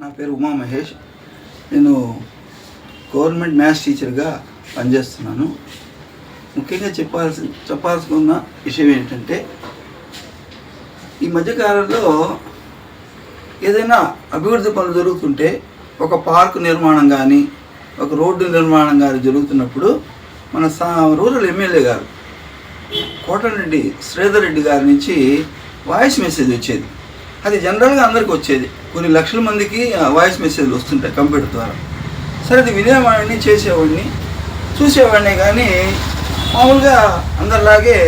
నా పేరు ఉమా మహేష్. నేను గవర్నమెంట్ మ్యాథ్స్ టీచర్గా పనిచేస్తున్నాను. ముఖ్యంగా చెప్పాల్సి చెప్పాల్సిన విషయం ఏంటంటే ఈ మధ్యకాలంలో ఏదైనా అభివృద్ధి పనులు జరుగుతుంటే ఒక పార్క్ నిర్మాణం కానీ ఒక రోడ్డు నిర్మాణం కానీ జరుగుతున్నప్పుడు మన సా రూరల్ ఎమ్మెల్యే గారు కోటరెడ్డి శ్రీధర్ రెడ్డి గారి నుంచి వాయిస్ మెసేజ్ వచ్చేది. అది జనరల్గా అందరికి వచ్చేది. కొన్ని లక్షల మందికి ఆ వాయిస్ మెసేజ్లు వస్తుంటాయి కంప్యూటర్ ద్వారా. సరే అది వినేవాడిని చేసేవాడిని చూసేవాడిని కానీ మామూలుగా అందరిలాగే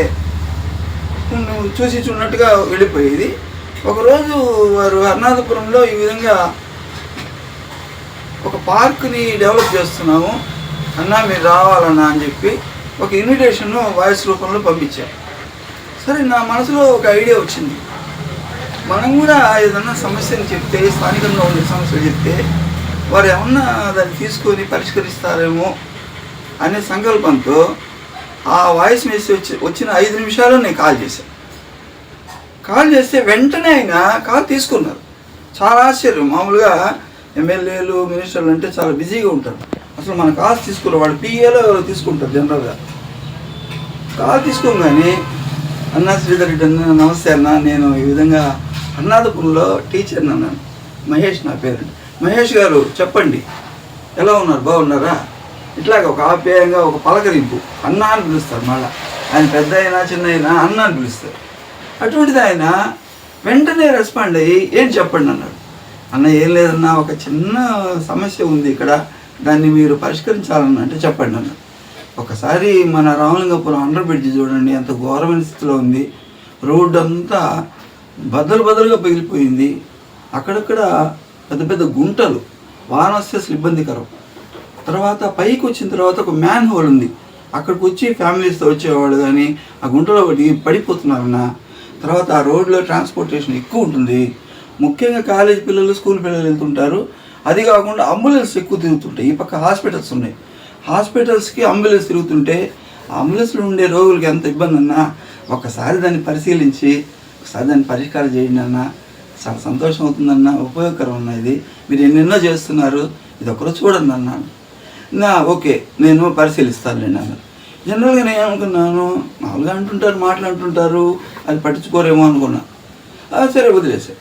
నువ్వు చూసి చూడనట్టుగా వెళ్ళిపోయేది. ఒకరోజు వారు అరుణాచపురంలో ఈ విధంగా ఒక పార్క్ని డెవలప్ చేస్తున్నాము అన్నా మీరు రావాలన్నా అని చెప్పి ఒక ఇన్విటేషన్ను వాయిస్ రూపంలో పంపించారు. సరే నా మనసులో ఒక ఐడియా వచ్చింది. మనం కూడా ఏదన్నా సమస్యను చెప్తే స్థానికంగా ఉండే సమస్యలు చెప్తే వారు ఏమన్నా దాన్ని తీసుకొని పరిష్కరిస్తారేమో అనే సంకల్పంతో ఆ వాయిస్ మెసేజ్ వచ్చి వచ్చిన ఐదు నిమిషాలు నేను కాల్ చేశాను కాల్ చేస్తే వెంటనే ఆయన కాల్ తీసుకున్నారు. చాలా ఆశ్చర్యం. మామూలుగా ఎమ్మెల్యేలు మినిస్టర్లు అంటే చాలా బిజీగా ఉంటారు. అసలు మన కాల్స్ తీసుకున్నారు వాళ్ళు పిఏలో ఎవరో తీసుకుంటారు జనరల్గా. కాల్ తీసుకోగానే అన్నా శ్రీధర్ రెడ్డి అన్న నమస్తే అన్న నేను ఈ విధంగా అన్నాదపురంలో టీచర్ అన్నాను మహేష్ నా పేరు. మహేష్ గారు చెప్పండి. ఎలా ఉన్నారు? బాగున్నారా? ఇట్లాగ ఒక ఆప్యాయంగా ఒక పలకరింపు. అన్న అని పిలుస్తారు మళ్ళా. ఆయన పెద్ద అయినా చిన్న అయినా అన్న అని పిలుస్తారు. అటువంటిది ఆయన వెంటనే రెస్పాండ్ అయ్యి ఏం చెప్పండి అన్నాడు అన్న ఏం లేదన్నా ఒక చిన్న సమస్య ఉంది ఇక్కడ. దాన్ని మీరు పరిష్కరించాలన్న అంటే చెప్పండి అన్నాడు ఒకసారి మన రామలింగపురం అండర్ బ్రిడ్జ్ చూడండి ఎంత ఘోరమైన స్థితిలో ఉంది. రోడ్డు అంతా బదలు బదలుగా పగిలిపోయింది. అక్కడక్కడ పెద్ద పెద్ద గుంటలు వాన వస్తే అసలు ఇబ్బందికరం. తర్వాత పైకి వచ్చిన తర్వాత ఒక మ్యాన్ హోల్ ఉంది. అక్కడికి వచ్చి ఫ్యామిలీస్తో వచ్చేవాళ్ళు కానీ ఆ గుంటలో పడి పడిపోతున్నారన్న. తర్వాత ఆ రోడ్లో ట్రాన్స్పోర్టేషన్ ఎక్కువ ఉంటుంది. ముఖ్యంగా కాలేజ్ పిల్లలు స్కూల్ పిల్లలు వెళ్తుంటారు. అది కాకుండా అంబులెన్స్ ఎక్కువ తిరుగుతుంటాయి. ఈ పక్క హాస్పిటల్స్ ఉన్నాయి. హాస్పిటల్స్కి అంబులెన్స్ తిరుగుతుంటే ఆ అంబులెన్స్లో ఉండే రోగులకి ఎంత ఇబ్బంది అన్నా ఒకసారి దాన్ని పరిశీలించి ఒకసారి దాన్ని పరిష్కారం చేయండి అన్న. చాలా సంతోషం అవుతుందన్న. ఉపయోగకరం అన్న ఇది. మీరు ఎన్నెన్నో చేస్తున్నారు. ఇది ఒకరు చూడండి అన్నాను నా ఓకే నేను పరిశీలిస్తానులేండి అన్నారు జనరల్గా నేను అనుకున్నాను మామూలుగా అంటుంటారు మాట్లాడుతుంటారు. అది పట్టించుకోరేమో అనుకున్నా. సరే వదిలేసే.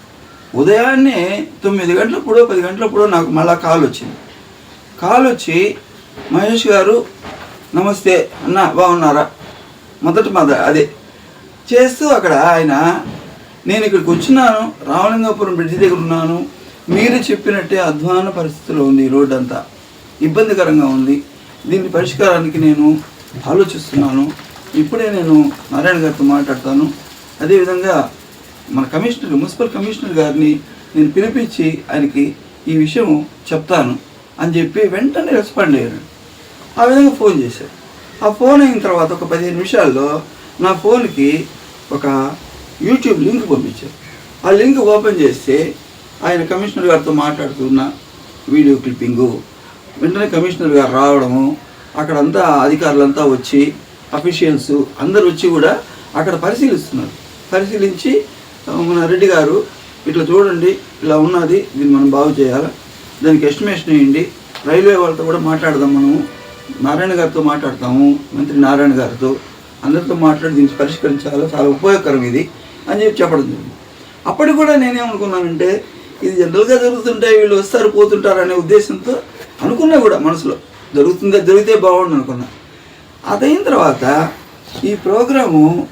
ఉదయాన్నే తొమ్మిది గంటలప్పుడు పది గంటలప్పుడు నాకు మళ్ళీ కాల్ వచ్చింది. కాల్ వచ్చి మహేష్ గారు నమస్తే అన్న బాగున్నారా? మొదటి మద అదే చేస్తూ అక్కడ ఆయన నేను ఇక్కడికి వచ్చినాను రామలింగాపురం బ్రిడ్జి దగ్గర ఉన్నాను. మీరు చెప్పినట్టే అధ్వాన పరిస్థితిలో ఉంది ఈ రోడ్డు అంతా. ఇబ్బందికరంగా ఉంది. దీని పరిష్కారానికి నేను ఆలోచిస్తున్నాను. ఇప్పుడే నేను నారాయణ గారితో మాట్లాడతాను. అదేవిధంగా మన కమిషనర్ మున్సిపల్ కమిషనర్ గారిని నేను పిలిపించి ఆయనకి ఈ విషయం చెప్తాను అని చెప్పి వెంటనే రెస్పాండ్ అయ్యాను ఆ విధంగా ఫోన్ చేశారు. ఆ ఫోన్ అయిన తర్వాత ఒక పదిహేను నిమిషాల్లో నా ఫోన్కి ఒక యూట్యూబ్ లింక్ పంపించారు. ఆ లింక్ ఓపెన్ చేస్తే ఆయన కమిషనర్ గారితో మాట్లాడుతున్న వీడియో క్లిప్పింగు వెంటనే కమిషనర్ గారు రావడము అక్కడంతా అధికారులంతా వచ్చి అఫీషియల్స్ అందరు వచ్చి కూడా అక్కడ పరిశీలిస్తున్నారు. పరిశీలించి మన రెడ్డి గారు ఇట్లా చూడండి ఇలా ఉన్నది దీన్ని మనం బాగు చేయాలి? దానికి ఎస్టిమేషన్ వేయండి. రైల్వే వాళ్ళతో కూడా మాట్లాడదాం మనము. నారాయణ గారితో మాట్లాడతాము మంత్రి నారాయణ గారితో. అందరితో మాట్లాడి దీన్ని పరిష్కరించాలి? చాలా ఉపయోగకరం ఇది అని చెప్పి చెప్పడం జరిగింది. అప్పటికి కూడా నేనేమనుకున్నానంటే ఇది జనరల్గా జరుగుతుంటాయి? వీళ్ళు వస్తారు పోతుంటారు అనే ఉద్దేశంతో అనుకున్నా కూడా మనసులో. జరుగుతుందా? జరిగితే బాగుండు అనుకున్నా. అదైన తర్వాత ఈ ప్రోగ్రాము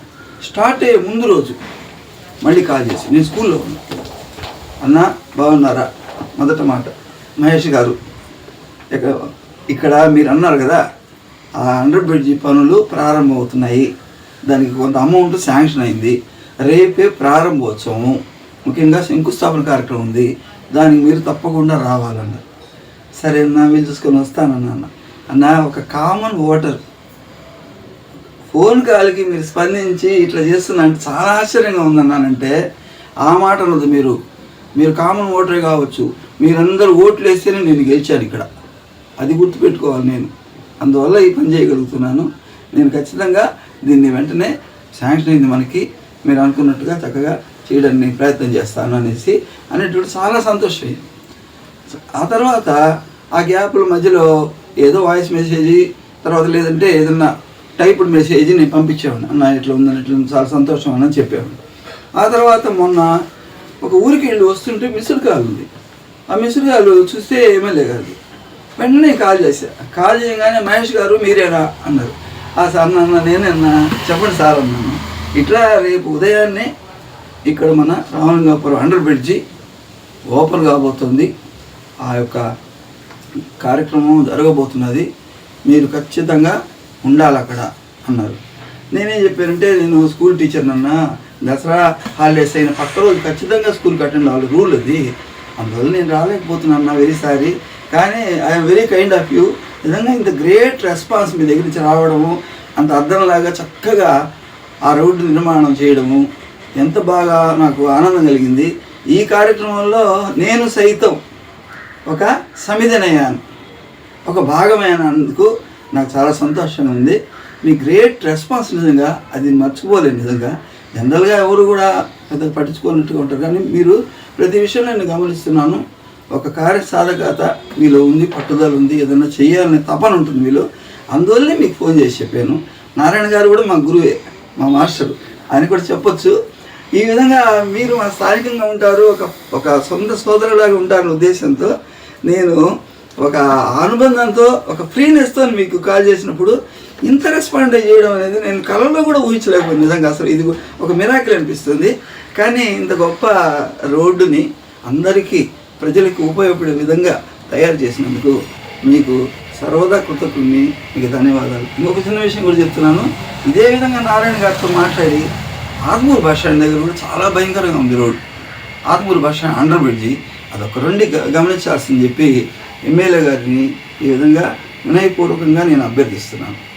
స్టార్ట్ అయ్యే ముందు రోజు మళ్ళీ కాల్ చేసి నేను స్కూల్లో ఉన్నా. అన్న బాగున్నారా? మొదట మాట. మహేష్ గారు ఇక ఇక్కడ మీరు అన్నారు కదా ఆ అండర్ బ్రిడ్జి పనులు ప్రారంభమవుతున్నాయి. దానికి కొంత అమౌంట్ శాంక్షన్ అయింది. రేపే ప్రారంభోత్సవం ముఖ్యంగా శంకుస్థాపన కార్యక్రమం ఉంది. దానికి మీరు తప్పకుండా రావాలన్నారు సరే నా వీలు చూసుకొని వస్తానన్నా అన్న అన్న. ఒక కామన్ ఓటర్ ఫోన్ కాల్కి మీరు స్పందించి ఇట్లా చేస్తున్నా అంటే చాలా ఆశ్చర్యంగా ఉందన్నానంటే ఆ మాట అన్నది మీరు. మీరు కామన్ ఓటరే కావచ్చు. మీరందరూ ఓట్లు వేస్తేనే నేను గెలిచాను ఇక్కడ. అది గుర్తుపెట్టుకోవాలి నేను. అందువల్ల ఈ పని చేయగలుగుతున్నాను. నేను ఖచ్చితంగా దీన్ని వెంటనే శాంక్షన్ అయింది మనకి. మీరు అనుకున్నట్టుగా చక్కగా చేయడానికి ప్రయత్నం చేస్తాను అనేసి అనేటువంటి చాలా సంతోషమైంది ఆ తర్వాత ఆ గ్యాప్ల మధ్యలో ఏదో వాయిస్ మెసేజ్ తర్వాత లేదంటే ఏదన్నా టైప్డ్ మెసేజ్ నేను పంపించేవాడిని. అన్న ఇట్లా ఉందని ఇట్లా ఉంది, చాలా సంతోషం అని చెప్పేవాడిని. ఆ తర్వాత మొన్న ఒక ఊరికి వెళ్ళి వస్తుంటే మిస్డ్ కాల్ ఉంది. ఆ మిస్డ్ కాల్ చూస్తే ఎమ్మెల్యే గారు వెంటనే కాల్ చేశా. కాల్ చేయగానే మహేష్ గారు మీరేనా అన్నారు. ఆ సార్ నాన్న నేనన్నా చెప్పండి సార్ అన్నాను. ఇట్లా రేపు ఉదయాన్నే ఇక్కడ మన రామలింగాపురం అండర్ బ్రిడ్జి ఓపెన్ కాబోతుంది. ఆ యొక్క కార్యక్రమం జరగబోతున్నది. మీరు ఖచ్చితంగా ఉండాలి అక్కడ అన్నారు. నేనేం చెప్పానంటే నేను స్కూల్ టీచర్నన్నా. దసరా హాలిడేస్ అయిన పక్క రోజు ఖచ్చితంగా స్కూల్కి అటెండ్ అవ్వాలి రూల్ అది. అందువల్ల నేను రాలేకపోతున్నాను వెరీ సారీ కానీ I'm very kind of you నిజంగా ఇంత గ్రేట్ రెస్పాన్స్ మీ దగ్గర నుంచి రావడము అంత అర్థంలాగా చక్కగా ఆ రోడ్డు నిర్మాణం చేయడము ఎంత బాగా నాకు ఆనందం కలిగింది. ఈ కార్యక్రమంలో నేను సైతం ఒక సమిధనయ్యాను. ఒక భాగమైనందుకు నాకు చాలా సంతోషంగా ఉంది. మీ గ్రేట్ రెస్పాన్స్ నిజంగా అది మర్చిపోలేదు నిజంగా. జనరల్గా ఎవరు కూడా పెద్ద పట్టించుకోనట్టుగా ఉంటారు. కానీ మీరు ప్రతి విషయంలో నేను గమనిస్తున్నాను. ఒక కార్య సాధకత మీలో ఉంది పట్టుదల ఉంది ఏదైనా చేయాలనే తపన ఉంటుంది మీలో. అందువల్లనే మీకు ఫోన్ చేసి చెప్పాను. నారాయణ గారు కూడా మా గురువే మా మాస్టర్. ఆయన కూడా చెప్పొచ్చు. ఈ విధంగా మీరు మా స్థానికంగా ఉంటారు ఒక ఒక సొంత సోదరులాగా ఉంటారనే ఉద్దేశంతో నేను ఒక అనుబంధంతో ఒక ఫ్రీనెస్తో మీకు కాల్ చేసినప్పుడు ఇంత రెస్పాండ్ చేయడం అనేది నేను కళలో కూడా ఊహించలేకపోయింది నిజంగా. అసలు ఇది ఒక మిరాకిల్ అనిపిస్తుంది. కానీ ఇంత గొప్ప రోడ్డుని అందరికీ ప్రజలకు ఉపయోగపడే విధంగా తయారు చేసినందుకు మీకు సర్వదా కృతజ్ఞుని మీకు ధన్యవాదాలు. ఇంకొక చిన్న విషయం కూడా చెప్తున్నాను. ఇదే విధంగా నారాయణ గారితో మాట్లాడి ఆత్మూరు బస్ స్టాండ్ దగ్గర కూడా చాలా భయంకరంగా ఉంది road Atmur bus stand under bridge అదొక రెండు గ- గమనించాల్సింది చెప్పి ఎమ్మెల్యే గారిని ఈ విధంగా వినయపూర్వకంగా నేను అభ్యర్థిస్తున్నాను.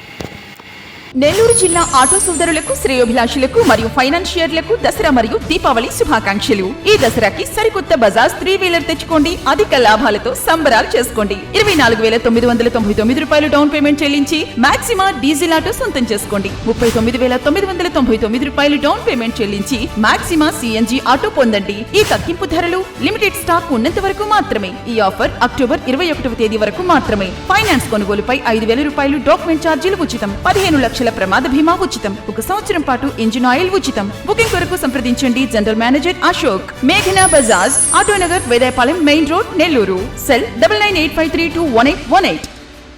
Nellore జిల్లా ఆటో సోదరులకు శ్రేయోభిలాషులకు మరియు ఫైనాన్షియర్లకు దసరా మరియు దీపావళి శుభాకాంక్షలు. ఈ దసరాకి సరికొత్త బజాజ్ త్రీ వీలర్ తెచ్చుకోండి. అధిక లాభాలతో సంబరాలు చేసుకోండి. ఇరవై నాలుగు వేల తొమ్మిది వందల తొంభై తొమ్మిది రూపాయలు డౌన్ పేమెంట్ చెల్లించి మాక్సిమా డీజిల్ ఆటో సొంతం చేసుకోండి. ముప్పై తొమ్మిది వేల తొమ్మిది వందల తొంభై తొమ్మిది రూపాయలు డౌన్ పేమెంట్ చెల్లించి మాక్సిమా సిఎన్జి ఆటో పొందండి. ఈ తగ్గింపు ధరలు లిమిటెడ్ స్టాక్ ఉన్నంత వరకు మాత్రమే. ఈ ఆఫర్ అక్టోబర్ ఇరవై ఒకటవ తేదీ వరకు మాత్రమే. ఫైనాన్స్ కొనుగోలుపై ఐదు వేల రూపాయలు డాక్యుమెంట్ ఛార్జీలు ఉచితం. పదిహేను లక్షల ప్రమాద బీమా ఉచితం. ఒక సంవత్సరం పాటు ఇంజిన్ ఆయిల్ ఉచితం. బుకింగ్ కొరకు సంప్రదించండి జనరల్ మేనేజర్ అశోక్. మేఘనా Bajaj Autonagar Vedayapalem main road Nellore. Cell double nine eight five three two one eight one eight.